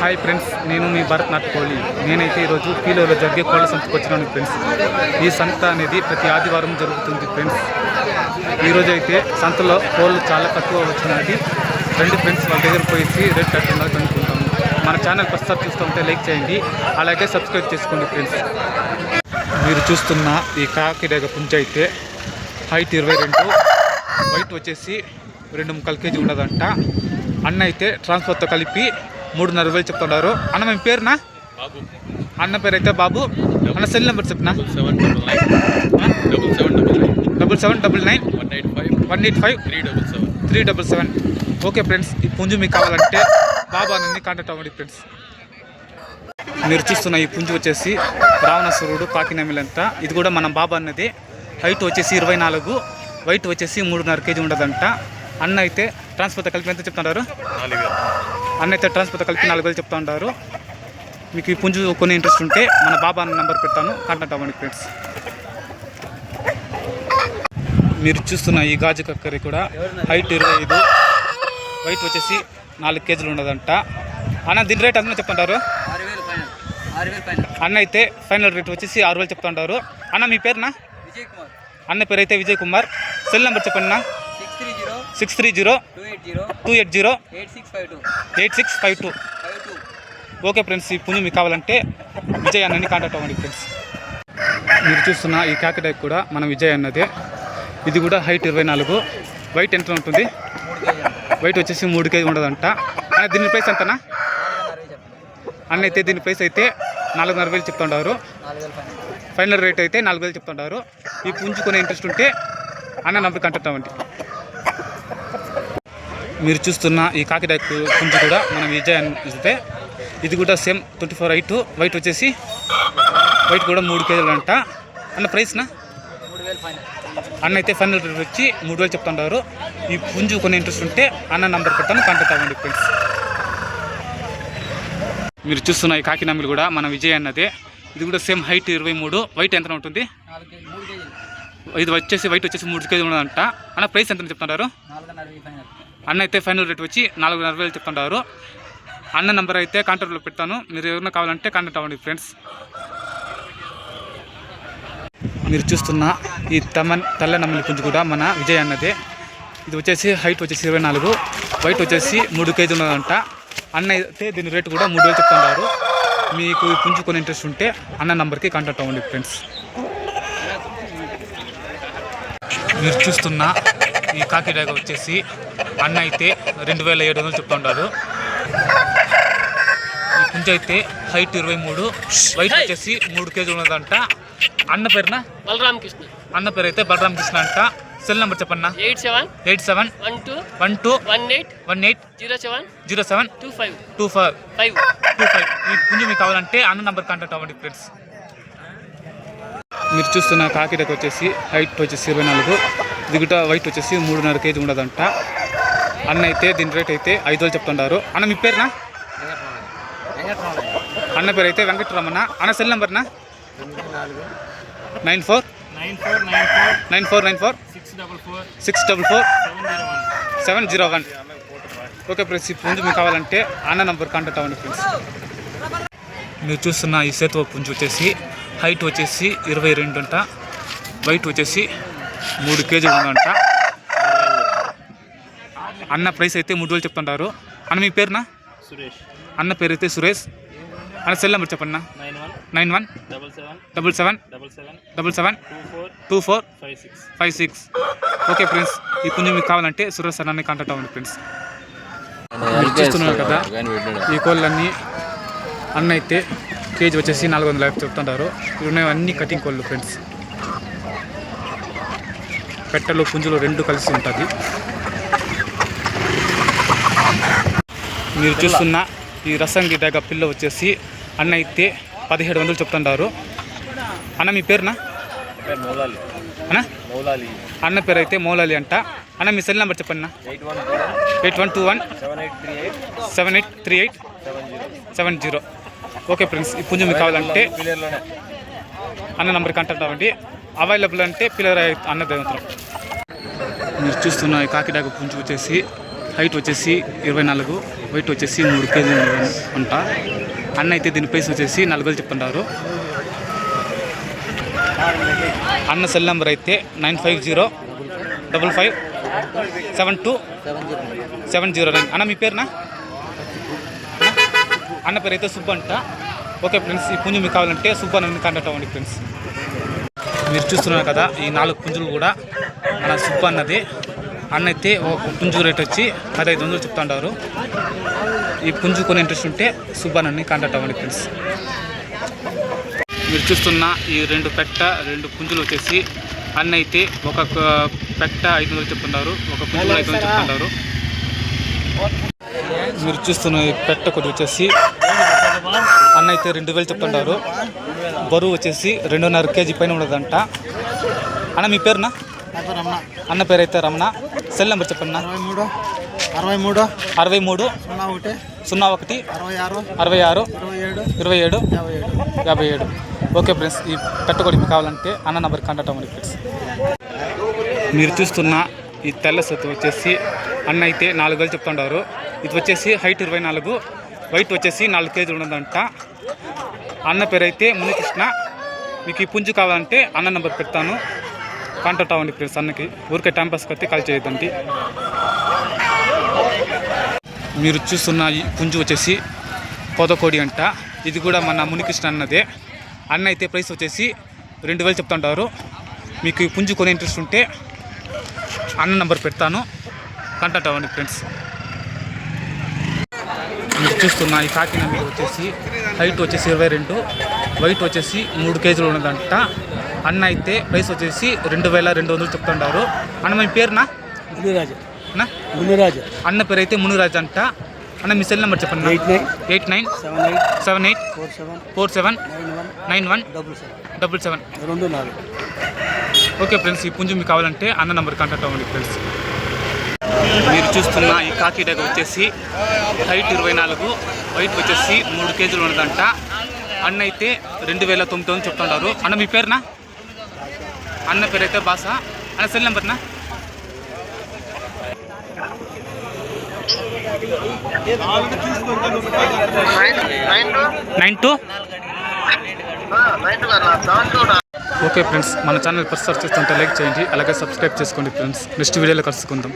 Hi friends నేను మీ Bharat not Kohli. నేనైతే ఈరోజు పీలోలో జరిగే కోళ్ళ సంతకు వచ్చినాను ఫ్రెండ్స్. ఈ సంత అనేది ప్రతి ఆదివారం జరుగుతుంది ఫ్రెండ్స్. ఈరోజు అయితే సంతలో కోళ్ళు చాలా తక్కువ వచ్చినది రెండు ఫ్రెండ్స్ వాళ్ళ దగ్గర పోయి రేట్ కట్టున్నారు కనుక్కుంటాము. మన ఛానల్ ప్రస్తుతం చూస్తుంటే లైక్ చేయండి. అలాగే సబ్స్క్రైబ్ చేసుకోండి ఫ్రెండ్స్. మీరు చూస్తున్న ఈ కాకిడగ పుంజ అయితే హైట్ ఇరవై రెండు వైట్ వచ్చేసి రెండు ముక్కలు కేజీ ఉండదంట అన్న అయితే ట్రాన్స్ఫర్తో కలిపి మూడున్నర వేలు చెప్తున్నారు అన్న మేము పేరునా? బాబు. అన్న పేరు అయితే బాబు. అన్న సెల్ నెంబర్ చెప్పిన? Seven double seven double nine. One eight five. One eight five. Three double seven. Three double seven. Okay friends ఈ పుంజు మీకు కావాలంటే బాబా అని కాంటాక్ట్ అవ్వండి ఫ్రెండ్స్. మీరు చూస్తున్న ఈ పుంజు వచ్చేసి రావణాసురుడు కాకినమిలంత. ఇది కూడా మన బాబా అన్నది. హైట్ వచ్చేసి ఇరవై నాలుగు వైట్ వచ్చేసి మూడున్నర కేజీ ఉండదంట. అన్న అయితే ట్రాన్స్పోర్ట్ కలిపి ఎంత వేలు. అన్న అయితే ట్రాన్స్పోర్ట్ కలిపి నాలుగు వేలు చెప్తా ఉంటారు మీకు ఈ పుంజు కొన్ని ఇంట్రెస్ట్ ఉంటే మన బాబా అన్న నెంబర్ పెడతాను. కాంటాక్ట్ అవ్వండి ఫ్రెండ్స్ మీరు చూస్తున్న ఈ గాజు కక్కరి కూడా హైట్ ఇరవై ఐదు వైట్ వచ్చేసి నాలుగు కేజీలు ఉండదంట అన్న దీని రేట్ అన్న చెప్తుంటారు? అన్న అయితే ఫైనల్ రేట్ వచ్చేసి ఆరు వేలు చెప్తుంటారు. అన్న మీ పేరునా? విజయ్ కుమార్. అన్న పేరు అయితే విజయ్ కుమార్. సెల్ నెంబర్ చెప్పండి six three zero two eight zero eight six five two okay friends ఈ పుంజు మీకు కావాలంటే విజయ్ అన్నని కాంటాక్ట్ అవ్వండి ఫ్రెండ్స్. మీరు చూస్తున్న ఈ కాకిడాయ్ కూడా మన విజయ్ అన్నదే. ఇది కూడా హైట్ ఇరవై నాలుగు వైట్ ఎంత ఉంటుంది? వైట్ వచ్చేసి మూడు కేజీ ఉండదంట. దీని ప్రైస్ ఎంతనా? అన్న అయితే దీని ప్రైస్ అయితే నాలుగున్నర వేలు చెప్తుంటారు. ఫైనల్. రేట్ అయితే నాలుగు వేలు చెప్తుంటారు. ఈ పుంజు కొనే ఇంట్రెస్ట్ ఉంటే అన్న నంబర్ కాంటాక్ట్ అవ్వండి. మీరు చూస్తున్న ఈ కాకిడాయ్ పుంజు కూడా మనం విజయ్ చూస్తే ఇది. కూడా సేమ్ ట్వంటీ ఫోర్ ఐటు వైట్ వచ్చేసి వైట్ కూడా మూడు కేజీలు అంట. అన్న ప్రైస్నా అన్న అయితే ఫైనల్ రేట్ వచ్చి మూడు వేలు చెప్తుంటారు. ఈ పుంజు కొన్ని ఇంట్రెస్ట్ ఉంటే అన్న నంబర్ పెడతాను కాంటాక్ట్ అవ్వండి ఫ్రెండ్స్ మీరు చూస్తున్న ఈ కాకినామలు కూడా మన విజయ్ అన్నదే. ఇది కూడా సేమ్ హైట్ ఇరవై మూడు వైట్ ఎంత ఉంటుంది నాలుగు కేజీ మూడు కేజీలు ఇది వచ్చేసి వైట్ వచ్చేసి మూడు కేజీ ఉన్నదంట. అన్న ప్రైస్ ఎంత చెప్తుంటారు అన్న అయితే ఫైనల్ రేట్ వచ్చి నాలుగున్నర వేలు చెప్తుంటారు అన్న నెంబర్ అయితే కాంటాక్ట్లో పెడతాను. మీరు ఎవరైనా కావాలంటే కాంటాక్ట్ అవ్వండి ఫ్రెండ్స్ మీరు చూస్తున్న ఈ తమన్ తెల్ల నమ్మలి పుంజు కూడా మన విజయ్ అన్నదే. ఇది వచ్చేసి హైట్ వచ్చేసి ఇరవై నాలుగు వైట్ వచ్చేసి మూడు కేజీ ఉన్నదంట. అన్న అయితే దీని రేటు కూడా మూడు వేలు చెప్తున్నారు. మీకు ఈ పుంజు ఇంట్రెస్ట్ ఉంటే అన్న నంబర్కి కాంటాక్ట్ అవ్వండి ఫ్రెండ్స్ మీరు చూస్తున్న ఈ కాకిడాగ వచ్చేసి అన్న అయితే రెండు వేల ఏడు వందలు చెప్తుంటారు ఈ పుంజ అయితే హైట్ ఇరవై మూడు వైట్ వచ్చేసి మూడు కేజీలు ఉన్నదంట. అన్న పేరున? బలరామ్ కృష్ణ. అన్న పేరు అయితే బలరామ కృష్ణ అంట. Cell number చెప్పన్న? Eight seven eight seven one two one two one eight one eight zero seven zero seven two five two five five. Two five. ఈ పుంజు మీకు కావాలంటే అన్న నంబర్ కాంటాక్ట్ అవ్వండి ఫ్రెండ్స్ మీరు చూస్తున్న కాకిడకు వచ్చేసి హైట్ వచ్చేసి ఇరవై నాలుగు దిగుట వైట్ వచ్చేసి మూడున్నర కేజీ ఉండదంట. అన్న అయితే దీని రేట్ అయితే ఐదు వేలు చెప్తుంటారు. అన్న మీ పేరునా? అన్న పేరు అయితే వెంకటరామన్న అన్న cell నెంబర్నా nine four nine four? Nine four nine four. Six double four. Seven zero one seven zero one. Okay friends ఈ పుంజు మీకు కావాలంటే అన్న నంబర్ కాంటాక్ట్ అవ్వండి ఫ్రెండ్స్. మీరు చూస్తున్న ఈ సేతువ పుంజు వచ్చేసి హైట్ వచ్చేసి ఇరవై రెండు అంట వైట్ వచ్చేసి మూడు కేజీలు ఉందంట. అన్న ప్రైస్ అయితే మూడు వేలు చెప్తుంటారు. అన్న మీ పేరునా? సురేష్. అన్న పేరు అయితే సురేష్. అన్న cell number చెప్పన్న nine one nine one double seven double seven double seven double seven two four two four five six five six. Okay friends ఈ పుంజు మీకు కావాలంటే సురేష్ అన్నని కాంటాక్ట్ అవ్వండి ఫ్రెండ్స్. మీరు చూస్తున్నారు కదా ఈ కోళ్ళన్నీ అన్న అయితే కేజీ వచ్చేసి నాలుగు వందల యాభై చెప్తుంటారు. ఉన్నాయి అన్ని కటింగ్ కోళ్ళు ఫ్రెండ్స్ పెట్టలు పుంజులు రెండు కలిసి ఉంటుంది. మీరు చూస్తున్న ఈ రసంగి డగ పిల్ల వచ్చేసి అన్న అయితే పదిహేడు వందలు చెప్తుంటారు. అన్న మీ పేరునా? మౌలాలి. అన్న? మౌలాలి. అన్న పేరు అయితే మౌలాలి అంట. అన్న మీ సెల్ నెంబర్ చెప్పండి eight one eight one two one seven eight three eight seven eight three eight seven zero. Seven zero. Okay friends ఈ పుంజు మీకు కావాలంటే అన్న నంబర్ కాంటాక్ట్ అవ్వండి. అవైలబుల్ అంటే పిల్లర్ అన్న దేవతరం మీరు చూస్తున్న ఈ కాకిడాక పుంజు వచ్చేసి హైట్ వచ్చేసి ఇరవై నాలుగు వెయిట్ వచ్చేసి మూడు కేజీలు అంట అన్న అయితే దీని ప్రైస్ వచ్చేసి నాలుగు వేలు చెప్తున్నారు. అన్న సెల్ నెంబర్ అయితే nine five zero double five seven two seven zero nine. అన్న మీ పేరునా? అన్న పేరు అయితే సుబ్బు అంట. ఓకే ఫ్రెండ్స్ ఈ పుంజు మీకు కావాలంటే సుబ్బు అని కాంటాక్ట్ అవ్వండి ఫ్రెండ్స్. మీరు చూస్తున్నారు కదా ఈ నాలుగు పుంజులు కూడా మన సుబ్బు అన్నది. అన్న అయితే ఒక పుంజు రేట్ వచ్చి పదహైదు వందలు చెప్తుంటారు ఈ పుంజు కొన్ని ఇంట్రెస్ట్ ఉంటే సుబ్బు అన్నని కాంటాక్ట్ అవ్వండి ఫ్రెండ్స్. మీరు చూస్తున్న ఈ రెండు పెట్ట రెండు పుంజులు వచ్చేసి అన్న అయితే ఒక పెట్ట ఐదు వందలు చెప్తున్నారు ఒక పుంజులు ఐదు వందలు చెప్తున్నారు మీరు చూస్తున్న ఈ పెట్ట కొద్ది వచ్చేసి అన్న అయితే రెండు వేలు చెప్తుంటారు. బరువు వచ్చేసి రెండున్నర కేజీ పైన ఉండదంట అన్న మీ పేరునా? రమణ. అన్న పేరు అయితే రమణ. సెల్ నెంబర్ చెప్పండి అరవై మూడు అరవై మూడు సున్నా ఒకటి సున్నా ఒకటి అరవై ఆరు అరవై ఆరు ఇరవై ఏడు ఇరవై ఏడు యాభై ఏడు. యాభై ఏడు. ఓకే ఫ్రెండ్స్ ఈ పెట్టకొడి మీకు కావాలంటే అన్న నంబర్ కాంటాక్ట్ అవ్వండి ఫ్రెండ్స్. మీరు చూస్తున్న ఈ తెల్ల సత్తు వచ్చేసి అన్న అయితే నాలుగు వేలు చెప్తుంటారు ఇది వచ్చేసి హైట్ ఇరవై నాలుగు వైట్ వచ్చేసి నాలుగు కేజీలు ఉన్నదంట. అన్న పేరు అయితే మునికృష్ణ. మీకు ఈ పుంజు కావాలంటే అన్న నెంబర్ పెడతాను. కాంటాక్ట్ అవ్వండి ఫ్రెండ్స్ అన్నకి. ఊరికే టైం వస్తే కాల్ చేయొద్దండి. మీరు చూస్తున్న ఈ పుంజు వచ్చేసి పొదకోడి అంట. ఇది కూడా మన మునికృష్ణ అన్నదే. అన్న అయితే ప్రైస్ వచ్చేసి రెండు వేలు చెప్తుంటారు మీకు ఈ పుంజు కొనే ఇంట్రెస్ట్ ఉంటే అన్న నంబర్ పెడతాను. కాంటాక్ట్ అవ్వండి ఫ్రెండ్స్. మీరు చూస్తున్న ఈ కాకిన మీద వచ్చేసి హైట్ వచ్చేసి ఇరవై రెండు వైట్ వచ్చేసి మూడు కేజీలు ఉన్నదంట. అన్న అయితే ప్రైస్ వచ్చేసి రెండు వేల రెండు వందలు చెప్తుంటారు అన్న మీ పేరునా? మునిరాజు. అన్న? మునిరాజు. అన్న పేరు అయితే మునిరాజ్ అంట. అన్న మీ సెల్ నెంబర్ చెప్పండి eight nine eight nine seven eight seven eight four seven four seven nine one nine one double seven double seven. రెండు నాలుగు. ఓకే ఫ్రెండ్స్ ఈ పుంజు మీకు కావాలంటే అన్న నంబర్ కాంటాక్ట్ అవ్వండి ఫ్రెండ్స్. మీరు చూస్తున్న ఈ కాకి డగ వచ్చేసి హైట్ ఇరవై నాలుగు వైట్ వచ్చేసి మూడు కేజీలు ఉన్నదంట. అన్న అయితే రెండు వేల తొమ్మిది వందలు చెప్తుంటారు. అన్న మీ పేరునా? అన్న పేరు అయితే బాస. అన్న సెల్ నెంబర్నా నైన్ టూ. ఓకే ఫ్రెండ్స్ మన ఛానల్ ఫస్ట్ సర్చ్ చేస్తుంటే లైక్ చేయండి అలాగే సబ్స్క్రైబ్ చేసుకోండి ఫ్రెండ్స్. నెక్స్ట్ వీడియోలో కలుసుకుందాం.